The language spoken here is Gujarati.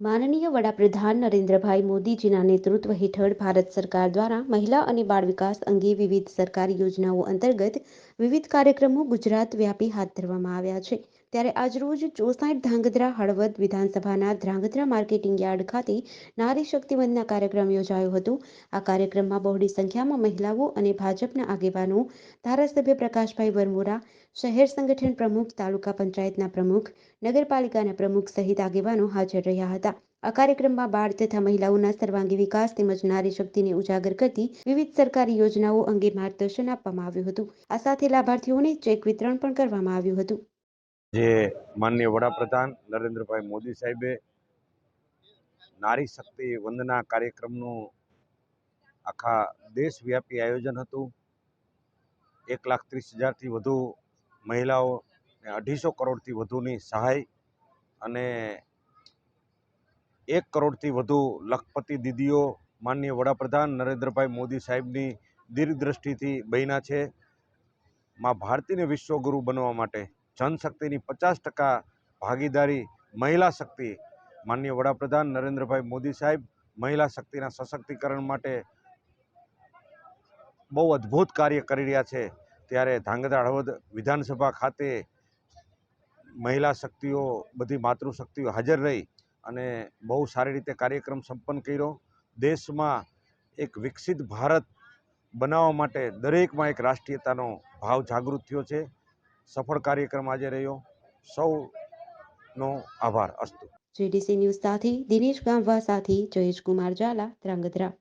માનનીય વડાપ્રધાન નરેન્દ્રભાઈ મોદીજીના નેતૃત્વ હેઠળ ભારત સરકાર દ્વારા મહિલા અને બાળ વિકાસ અંગે વિવિધ સરકારી યોજનાઓ અંતર્ગત વિવિધ કાર્યક્રમો ગુજરાત વ્યાપી હાથ ધરવામાં આવ્યા છે. ત્યારે આજરોજ ચોસાઠ ધાંગધ્રા હળવદ વિધાનસભાના ધ્રાંગધ્રા માર્કેટિંગ યાર્ડ ખાતે નારી શક્તિ વંદના કાર્યક્રમ યોજાયો હતો. આ કાર્યક્રમમાં બહોળી સંખ્યામાં મહિલાઓ અને ભાજપના આગેવાનો, ધારાસભ્ય પ્રકાશભાઈ વરમોરા, શહેર સંગઠન પ્રમુખ, તાલુકા પંચાયતના પ્રમુખ, નગરપાલિકાના પ્રમુખ સહિત આગેવાનો હાજર રહ્યા હતા. આ કાર્યક્રમમાં બાળ તથા મહિલાઓના સર્વાંગી વિકાસ તેમજ નારી શક્તિને ઉજાગર કરતી વિવિધ સરકારી યોજનાઓ અંગે માર્ગદર્શન આપવામાં આવ્યું હતું. આ સાથે લાભાર્થીઓને ચેક વિતરણ પણ કરવામાં આવ્યું હતું. જે માનનીય વડાપ્રધાન નરેન્દ્રભાઈ મોદી સાહેબે નારી શક્તિ વંદના કાર્યક્રમનું આખા દેશવ્યાપી આયોજન હતું. એક લાખ ત્રીસ હજારથી વધુ મહિલાઓને અઢીસો કરોડથી વધુની સહાય અને એક કરોડથી વધુ લખપતિ દીદીઓ માનનીય વડાપ્રધાન નરેન્દ્રભાઈ મોદી સાહેબની દીર્ઘદ્રષ્ટિથી બન્યા છે. માં ભારતીને વિશ્વગુરુ બનવા માટે જનશક્તિની પચાસ ટકા ભાગીદારી મહિલા શક્તિ. માનનીય વડાપ્રધાન નરેન્દ્રભાઈ મોદી સાહેબ મહિલા શક્તિના સશક્તિકરણ માટે બહુ અદ્ભુત કાર્ય કરી રહ્યા છે. ત્યારે ધાંગધ્રા હળવદ વિધાનસભા ખાતે મહિલા શક્તિઓ, બધી માતૃશક્તિઓ હાજર રહી અને બહુ સારી રીતે કાર્યક્રમ સંપન્ન કર્યો. દેશમાં એક વિકસિત ભારત બનાવવા માટે દરેકમાં એક રાષ્ટ્રીયતાનો ભાવ જાગૃત થયો છે. સફળ કાર્યક્રમ આજે રહ્યો. સૌનો આભાર. અસ્તુ. જીડીસી ન્યૂઝ સાથે દિનેશ ગામવા સાથે જયેશ કુમાર ઝાલા, ધ્રાંગધ્રા.